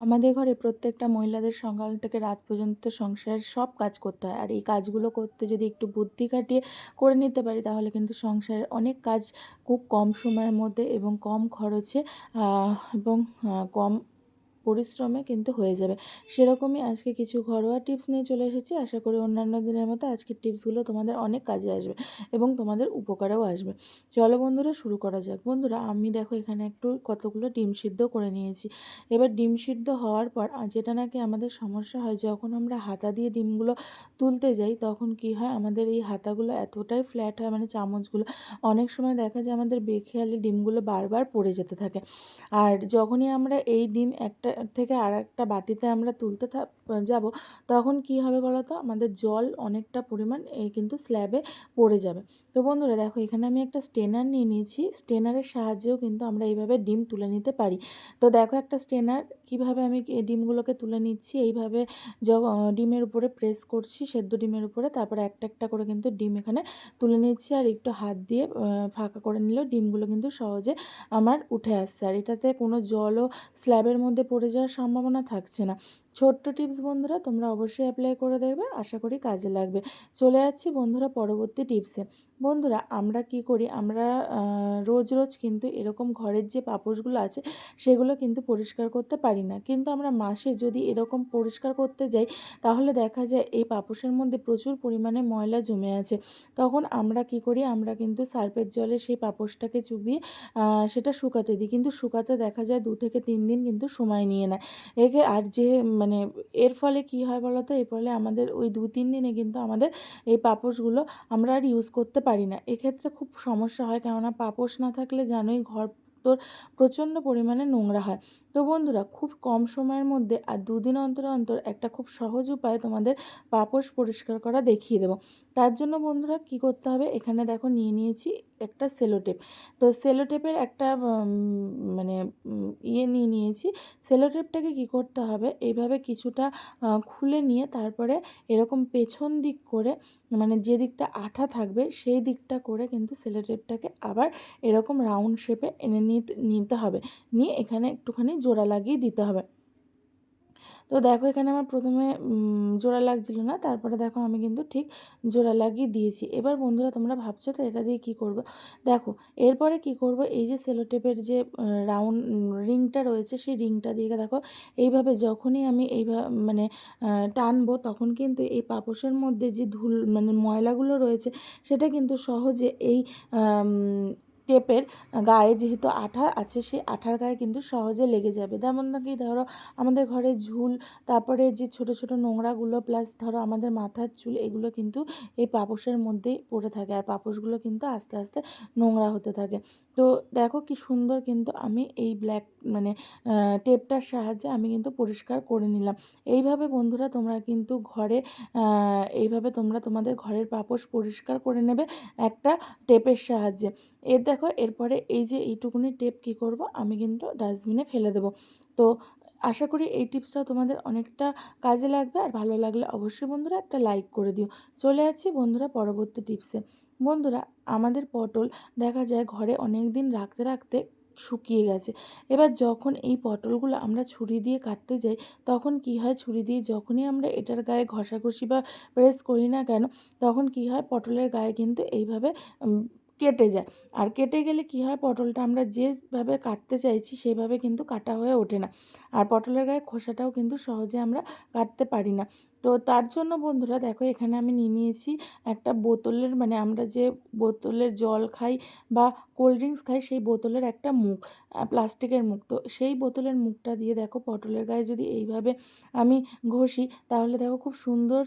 আমাদের ঘরে প্রত্যেকটা মহিলাদের সকাল থেকে রাত পর্যন্ত সংসারের সব কাজ করতে হয়। আর এই কাজগুলো করতে যদি একটু বুদ্ধি খাটিয়ে করে নিতে পারি, তাহলে কিন্তু সংসারের অনেক কাজ খুব কম সময়ের মধ্যে এবং কম খরচে এবং কম পরিশ্রমে কিন্তু হয়ে যাবে। সেরকমই আজকে কিছু ঘরোয়া টিপস নিয়ে চলে এসেছি। আশা করি অন্যান্য দিনের মতো আজকের টিপসগুলো তোমাদের অনেক কাজে আসবে এবং তোমাদের উপকারেও আসবে। চলো বন্ধুরা, শুরু করা যাক। বন্ধুরা, আমি দেখো এখানে একটু কতগুলো ডিম সিদ্ধ করে নিয়েছি। এবার ডিম সিদ্ধ হওয়ার পর যেটা নাকি আমাদের সমস্যা হয়, যখন আমরা হাতা দিয়ে ডিমগুলো তুলতে যাই, তখন কি হয়, আমাদের এই হাতাগুলো এতটাই ফ্ল্যাট হয় মানে চামচগুলো, অনেক সময় দেখা যায় আমাদের বেখেয়ালে ডিমগুলো বারবার পড়ে যেতে থাকে। আর যখনই আমরা এই ডিম একটা থেকে আর একটা বাটিতে আমরা তুলতে থাক- যাব, তখন কি হবে বলো তো আমাদের জল অনেকটা পরিমাণ কিন্তু স্ল্যাবে পড়ে যাবে। তো বন্ধুরা, দেখো, এখানে আমি একটা স্টেনার নিয়ে নিয়েছি। স্টেনারের সাহায্যেও কিন্তু আমরা এইভাবে ডিম তুলে নিতে পারি। তো দেখো, একটা স্টেনার কীভাবে আমি ডিমগুলোকে তুলে নিচ্ছি? এইভাবে ডিমের উপরে প্রেস করছি, সেদ্ধ ডিমের উপরে, তারপরে একটা একটা করে কিন্তু ডিম এখানে তুলে নিচ্ছি। আর একটু হাত দিয়ে ফাঁকা করে নিলেও ডিমগুলো কিন্তু সহজে আমার উঠে আসছে। আর এটাতে কোনো জলও স্ল্যাবের মধ্যে পড়ে যাওয়ার সম্ভাবনা থাকছে না। ছোট্ট টিপস বন্ধুরা তোমরা অবশ্যই অ্যাপ্লাই করে দেখবে, আশা করি কাজে লাগবে। চলে যাচ্ছি বন্ধুরা পরবর্তী টিপসে। বন্ধুরা, আমরা কি করি? আমরা রোজ রোজ কিন্তু এরকম ঘরের যে পাপোশগুলো আছে, সেগুলো কিন্তু পরিষ্কার করতে পারি না। কিন্তু আমরা মাসে যদি এরকম পরিষ্কার করতে যাই, তাহলে দেখা যায় এই পাপোশের মধ্যে প্রচুর পরিমাণে ময়লা জমে আছে। তখন আমরা কি করি? আমরা কিন্তু সার্ফের জলে সেই পাপোশটাকে চুবিয়ে সেটা শুকাতে দিই। কিন্তু শুকাতে দেখা যায় দু থেকে তিন দিন কিন্তু সময় নিয়ে নেয়। একে, আর যে মানে এর ফলে কি হয় বলো তো এর ফলে আমাদের ওই দু, তিন দিনে কিন্তু আমাদের এই পাপোশগুলো আমরা আর ইউজ করতে পারি না। এক্ষেত্রে খুব সমস্যা হয়। কেননা পাপোশ না থাকলে জানোই ঘর তোর প্রচণ্ড পরিমাণে নোংরা হয়। তো বন্ধুরা, খুব কম সময়ের মধ্যে আর দুদিন অন্তর অন্তর একটা খুব সহজ উপায় তোমাদের পাপোশ পরিষ্কার করা দেখিয়ে দেবো। তার জন্য বন্ধুরা কি করতে হবে, এখানে দেখো নিয়ে নিয়েছি একটা সেলোটেপ। তো সেলোটেপের একটা মানে ইয়ে নিয়ে নিয়েছি। সেলোটেপটাকে কি করতে হবে, এইভাবে কিছুটা খুলে নিয়ে তারপরে এরকম পেছন দিক করে মানে যে দিকটা আঠা থাকবে সেই দিকটা করে কিন্তু সেলোটেপটাকে আবার এরকম রাউন্ড শেপে এনে নিতে হবে। নিয়ে এখানে একটুখানি জোড়া লাগিয়ে দিতে হবে। তো দেখো এখানে আমার প্রথমে জোড়া লাগছিল না, তারপরে দেখো আমি কিন্তু ঠিক জোড়া লাগিয়ে দিয়েছি। এবার বন্ধুরা তোমরা ভাবছ তো এটা দিয়ে কি করব? দেখো, এরপরে কি করব? এই যে সেলোটেপের যে রাউন্ড, রিংটা রয়েছে, সেই রিংটা দিয়ে দেখো, এইভাবে যখনই আমি এইভাবে মানে টানবো, তখন কিন্তু এই পাপোশের মধ্যে যে ধুল মানে ময়লাগুলো রয়েছে, সেটা কিন্তু সহজে এই টেপের গায়ে যেহেতু আঠা আছে সেই আঠার গায়ে কিন্তু সহজে লেগে যাবে। যেমন নাকি ধরো, আমাদের ঘরে ঝুল, তারপরে যে ছোট ছোট নোংরাগুলো প্লাস ধরো আমাদের মাথার চুল, এগুলো কিন্তু এই পাপোশের মধ্যেই পড়ে থাকে আর পাপোশগুলো কিন্তু আস্তে আস্তে নোংরা হতে থাকে। তো দেখো কি সুন্দর কিন্তু আমি এই ব্ল্যাক মানে টেপটার সাহায্যে আমি কিন্তু পরিষ্কার করে নিলাম। এইভাবে বন্ধুরা তোমরা কিন্তু ঘরে এইভাবে তোমরা তোমাদের ঘরের পাপোশ পরিষ্কার করে নেবে একটা টেপের সাহায্যে। এর দেখো এরপরে এই যে এইটুকুনি টেপ কি করব, আমি কিন্তু ডাস্টবিনে ফেলে দেবো। তো আশা করি এই টিপসটা তোমাদের অনেকটা কাজে লাগবে আর ভালো লাগলে অবশ্যই বন্ধুরা একটা লাইক করে দিও। চলে যাচ্ছি বন্ধুরা পরবর্তী টিপসে। বন্ধুরা, আমাদের পটল দেখা যায় ঘরে অনেক দিন রাখতে রাখতে শুকিয়ে গেছে। এবার যখন এই পটলগুলো আমরা ছুরি দিয়ে কাটতে যাই, তখন কি হয় ছুরি দিয়ে যখনই আমরা এটার গায়ে ঘষাঘষি বা প্রেস করি না কেন, তখন কি হয় পটলের গায়ে কিন্তু এইভাবে কেটে যায়। আর কেটে গেলে কি হয়? পটলটা আমরা যেভাবে কাটতে চাইছি, সেভাবে কিন্তু কাটা হয়ে ওঠে না। আর পটলের গায়ে খোসাটাও কিন্তু সহজে আমরা কাটতে পারি না। তো তার জন্য বন্ধুরা দেখো এখানে আমি নিয়ে নিয়েছি একটা বোতলের মানে আমরা যে বোতলের জল খাই বা কোল্ড ড্রিঙ্কস খাই সেই বোতলের একটা মুখ প্লাস্টিকের মুখ। তো সেই বোতলের মুখটা দিয়ে দেখো পটলের গায়ে যদি এইভাবে আমি ঘষি তাহলে দেখো খুব সুন্দর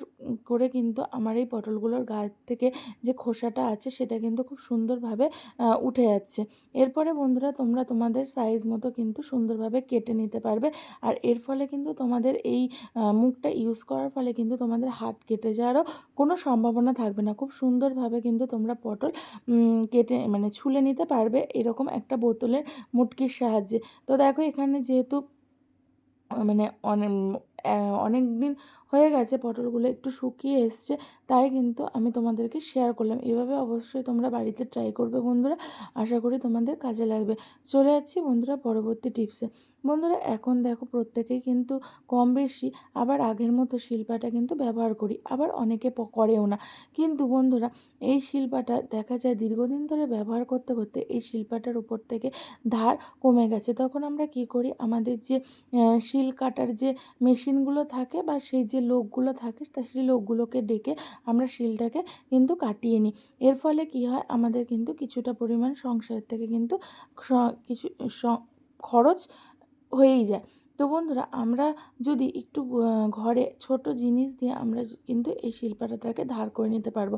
করে কিন্তু আমার এই পটলগুলোর গায়ের থেকে যে খোসাটা আছে সেটা কিন্তু খুব সুন্দরভাবে উঠে যাচ্ছে। এরপরে বন্ধুরা তোমরা তোমাদের সাইজ মতো কিন্তু সুন্দরভাবে কেটে নিতে পারবে। আর এর ফলে কিন্তু তোমাদের এই মুখটা ইউজ করার ফলে কিন্তু তোমাদের হাত কেটে যাওয়ারও কোনো সম্ভাবনা থাকবে না। খুব সুন্দরভাবে কিন্তু তোমরা পটল কেটে মানে ছুলে নিতে পারবে এরকম একটা বোতলের মুটকির সাহায্যে। তো দেখো এখানে যেহেতু মানে অনে অনেক দিন হয়ে গেছে পটলগুলো একটু শুকিয়ে এসছে, তাই কিন্তু আমি তোমাদেরকে শেয়ার করলাম। এভাবে অবশ্যই তোমরা বাড়িতে ট্রাই করবে বন্ধুরা, আশা করি তোমাদের কাজে লাগবে। চলে যাচ্ছি বন্ধুরা পরবর্তী টিপসে বন্ধুরা, এখন দেখো প্রত্যেকেই কিন্তু কম বেশি আবার আগের মতো শিল্পাটা কিন্তু ব্যবহার করি, আবার অনেকে করেও না। কিন্তু বন্ধুরা, এই শিল্পাটা দেখা যায় দীর্ঘদিন ধরে ব্যবহার করতে করতে এই শিল্পাটার উপর থেকে ধার কমে গেছে। তখন আমরা কি করি? আমাদের যে শিল কাটার যে মেশিনগুলো থাকে বা সেই যে লোকগুলো থাকে, তা সেই লোকগুলোকে ডেকে আমরা শিলটাকে কিন্তু কাটিয়ে নিই। এর ফলে কি হয়? আমাদের কিন্তু কিছুটা পরিমাণ সংসারের থেকে কিন্তু কিছু খরচ হয়েই যায়। তো বন্ধুরা, আমরা যদি একটু ঘরে ছোট জিনিস দিয়ে আমরা কিন্তু এই শিল্পাটাটাকে ধার করে নিতে পারব।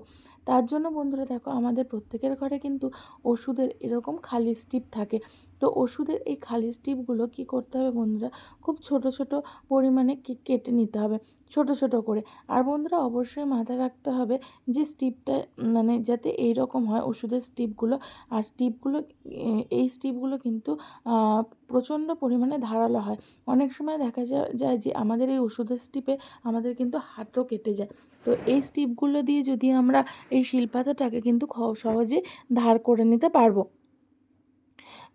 তার জন্য বন্ধুরা দেখো আমাদের প্রত্যেকের ঘরে কিন্তু ওষুধের এরকম খালি স্টিপ থাকে। তো ওষুধের এই খালি স্টিপগুলো কি করতে হবে বন্ধুরা? খুব ছোট ছোট পরিমাণে কেটে নিতে হবে, ছোট ছোট করে। আর বন্ধুরা অবশ্যই মাথায় রাখতে হবে যে স্টিপটা মানে যাতে এই রকম হয় ওষুধের স্টিপগুলো। আর স্টিপগুলো এই স্টিপগুলো কিন্তু প্রচণ্ড পরিমাণে ধারালো হয়। অনেক সময় দেখা যায় যে আমাদের এই ওষুধের স্টিপে আমাদের কিন্তু হাতও কেটে যায়। তো এই স্টিপগুলো দিয়ে যদি আমরা এই শিলপাতাটাকে কিন্তু সহজে ধার করে নিতে পারব।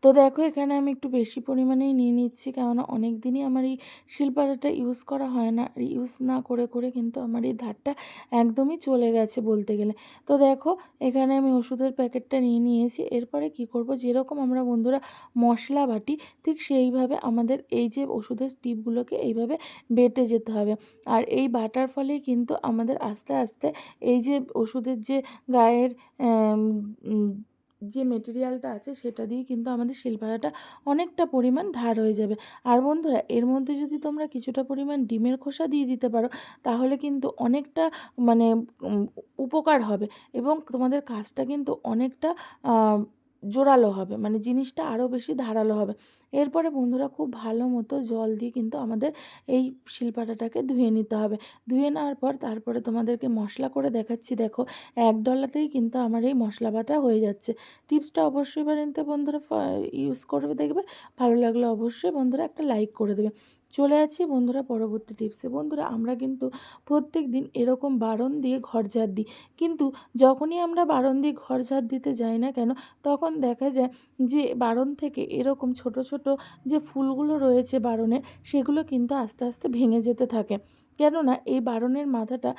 তো দেখো, এখানে আমি একটু বেশি পরিমাণেই নিয়ে নিচ্ছি, কেননা অনেক দিনই আমার এই শিলপাটাটা ইউজ করা হয় না। ইউজ না করে করে কিন্তু আমার এই ধারটা একদমই চলে গেছে বলতে গেলে। তো দেখো, এখানে আমি ওষুধের প্যাকেটটা নিয়ে নিয়েছি। এরপরে কি করব, যেরকম আমরা বন্ধুরা মশলা বাটি, ঠিক সেইভাবে আমাদের এই যে ওষুধের স্টিপগুলোকে এইভাবে বেটে যেতে হবে। আর এই বাটার ফলেই কিন্তু আমাদের আস্তে আস্তে এই যে ওষুধের যে গায়ের যে মেটেরিয়ালটা আছে সেটা দিয়ে কিন্তু আমাদের শিলপাটাটা অনেকটা পরিমাণ ধার হয়ে যাবে। আর বন্ধুরা, এর মধ্যে যদি তোমরা কিছুটা পরিমাণ ডিমের খোসা দিয়ে দিতে পারো, তাহলে কিন্তু অনেকটা মানে উপকার হবে। এবং তোমাদের কাজটা কিন্তু অনেকটা জোরালো হবে মানে জিনিসটা আরও বেশি ধারালো হবে। এরপরে বন্ধুরা খুব ভালো মতো জল দিয়ে কিন্তু আমাদের এই শিলপাটাটাকে ধুয়ে নিতে হবে। ধুয়ে নেওয়ার পর তারপরে তোমাদেরকে মশলা করে দেখাচ্ছি, দেখো এক ডলাতেই কিন্তু আমার এই মশলা বাটা হয়ে যাচ্ছে। টিপসটা অবশ্যই বাড়িতে বন্ধুরা ইউজ করবে, দেখবে। ভালো লাগলে অবশ্যই বন্ধুরা একটা লাইক করে দেবে। চলে আছি বন্ধুরা পরবর্তী টিপসে বন্ধুরা, আমরা কিন্তু প্রত্যেক দিন এরকম বারণ দিয়ে ঘর ঝাড় দিই। কিন্তু যখনই আমরা বারণ দিয়ে ঘর ঝাড় দিতে যাই না কেন, তখন দেখা যায় যে বারণ থেকে এরকম ছোট ছোট যে ফুলগুলো রয়েছে বারণের, সেগুলো কিন্তু আস্তে আস্তে ভেঙে যেতে থাকে। কেননা এই বারণের মাথাটা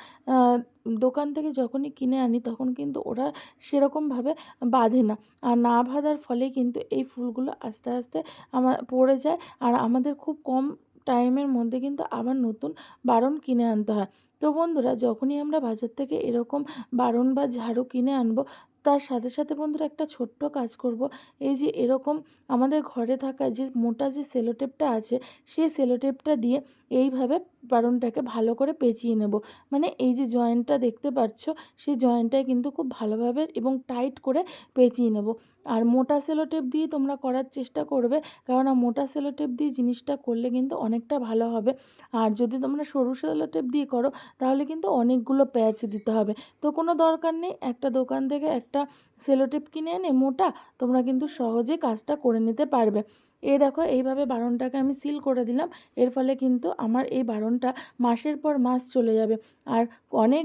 দোকান থেকে যখনই কিনে আনি তখন কিন্তু ওরা সেরকমভাবে বাঁধে না। আর না বাঁধার ফলে কিন্তু এই ফুলগুলো আস্তে আস্তে আমার পড়ে যায়। আর আমাদের খুব কম টাইমের মধ্যে কিন্তু আবার নতুন বারণ কিনে আনতে হয়। তো বন্ধুরা, যখনই আমরা বাজার থেকে এরকম বারণ বা ঝাড়ু কিনে আনব তার সাথে সাথে বন্ধুরা একটা ছোট্ট কাজ করব। এই যে এরকম আমাদের ঘরে থাকা যে মোটা যে সেলোটেপটা আছে, সেই সেলোটেপটা দিয়ে এইভাবে বারণটাকে ভালো করে পেঁচিয়ে নেব। মানে এই যে জয়েন্টটা দেখতে পাচ্ছ, সেই জয়েন্টটায় কিন্তু খুব ভালোভাবে এবং টাইট করে পেঁচিয়ে নেব। আর মোটা সেলোটেপ দিয়ে তোমরা করার চেষ্টা করবে কেননা মোটা সেলোটেপ দিয়ে জিনিসটা করলে কিন্তু অনেকটা ভালো হবে। আর যদি তোমরা সরু সেলোটেপ দিয়ে করো, তাহলে কিন্তু অনেকগুলো প্যাচ দিতে হবে। তো কোনো দরকার নেই, একটা দোকান থেকে একটা সেলোটেপ কিনে এনে মোটা তোমরা কিন্তু সহজে কাজটা করে নিতে পারবে। এই দেখো, এইভাবে বারণটাকে আমি সিল করে দিলাম। এর ফলে কিন্তু আমার এই বারণটা মাসের পর মাস চলে যাবে। আর অনেক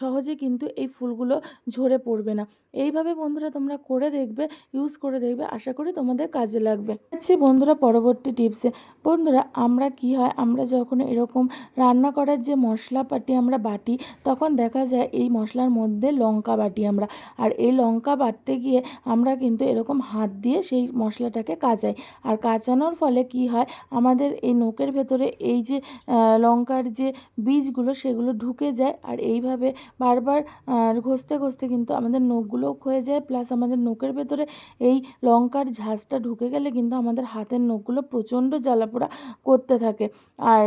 সহজে কিন্তু এই ফুলগুলো ঝরে পড়বে না। এইভাবে বন্ধুরা তোমরা করে দেখবে ইউজ করে দেখবে, আশা করি তোমাদের কাজে লাগবে। আচ্ছা বন্ধুরা পরবর্তী টিপসে বন্ধুরা, আমরা কি হয়, আমরা যখন এরকম রান্না করার যে মশলাপাতি আমরা বাটি, তখন দেখা যায় এই মশলার মধ্যে লঙ্কা বাটি আমরা। আর এই লঙ্কা বাটতে গিয়ে আমরা কিন্তু এরকম হাত দিয়ে সেই মশলাটাকে কাচাই। আর কাচানোর ফলে কি হয়? আমাদের এই নোকের ভেতরে এই যে লঙ্কার যে বীজগুলো, সেগুলো ঢুকে যায় আর এইভাবে বারবার ঘষতে ঘষতে কিন্তু আমাদের নখগুলোও ক্ষয়ে যায়। প্লাস আমাদের নোকের ভেতরে এই লঙ্কার ঝাঁজটা ঢুকে গেলে কিন্তু আমাদের হাতের নখগুলো প্রচণ্ড জ্বালাপোড়া করতে থাকে। আর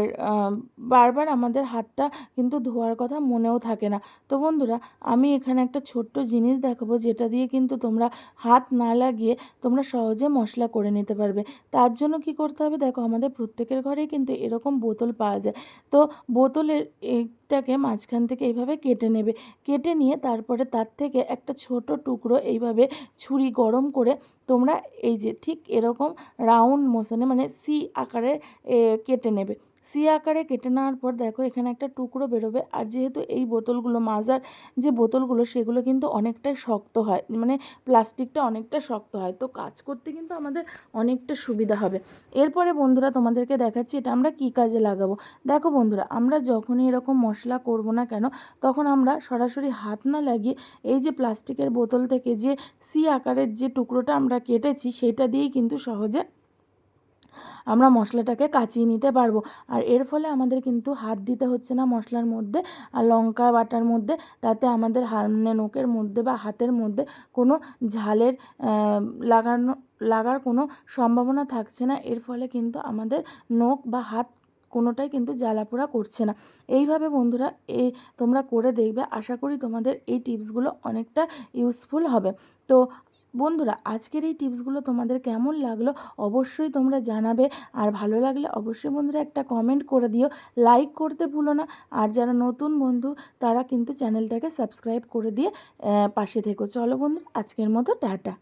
বারবার আমাদের হাতটা কিন্তু ধোয়ার কথা মনেও থাকে না। তো বন্ধুরা, আমি এখানে একটা ছোট্ট জিনিস দেখাবো, যেটা দিয়ে কিন্তু তোমরা হাত না লাগিয়ে তোমরা সহজে মশলা করে নিতে পারবে। তার জন্য কি করতে হবে? দেখো, আমাদের প্রত্যেকের ঘরেই কিন্তু এরকম বোতল পাওয়া যায়। তো বোতলের এইটাকে মাঝখান থেকে এইভাবে কেটে নেবে। কেটে নিয়ে তারপরে তার থেকে একটা ছোট টুকরো এইভাবে ছুরি গরম করে তোমরা এই যে ঠিক এরকম রাউন্ড মোশনে মানে সি আকারে কেটে নেবে। সি আকারে কেটে নেওয়ার পর দেখো এখানে একটা টুকরো বেরোবে। আর যেহেতু এই বোতলগুলো মাজার, যে বোতলগুলো সেগুলো কিন্তু অনেকটাই শক্ত হয় মানে প্লাস্টিকটা অনেকটা শক্ত হয়। তো কাজ করতে কিন্তু আমাদের অনেকটা সুবিধা হবে। এরপরে বন্ধুরা তোমাদেরকে দেখাচ্ছি এটা আমরা কী কাজে লাগাবো। দেখো বন্ধুরা, আমরা যখনই এরকম মশলা করব না কেন, তখন আমরা সরাসরি হাত না লাগিয়ে এই যে প্লাস্টিকের বোতল থেকে যে সি আকারের যে টুকরোটা আমরা কেটেছি, সেটা দিয়েই কিন্তু সহজে আমরা মশলাটাকে কাচিয়ে নিতে পারব। আর এর ফলে আমাদের কিন্তু হাত দিতে হচ্ছে না মশলার মধ্যে, আর লঙ্কা বাটার মধ্যে, তাতে আমাদের মানে নোকের মধ্যে বা হাতের মধ্যে কোনো ঝালের লাগানো, লাগার কোনো সম্ভাবনা থাকছে না। এর ফলে কিন্তু আমাদের নোখ বা হাত কোনোটাই কিন্তু জ্বালাপোড়া করছে না। এইভাবে বন্ধুরা এই তোমরা করে দেখবে। আশা করি তোমাদের এই টিপসগুলো অনেকটা ইউজফুল হবে। তো বন্ধুরা, আজকের এই টিপসগুলো তোমাদের কেমন লাগল অবশ্যই তোমরা জানাবে। আর ভালো লাগলে অবশ্যই বন্ধুরা একটা কমেন্ট করে দিও। লাইক করতে ভুলো না। আর যারা নতুন বন্ধু, তারা কিন্তু চ্যানেলটাকে সাবস্ক্রাইব করে দিয়ে পাশে থেকো। চলো বন্ধু আজকের মতো টাটা।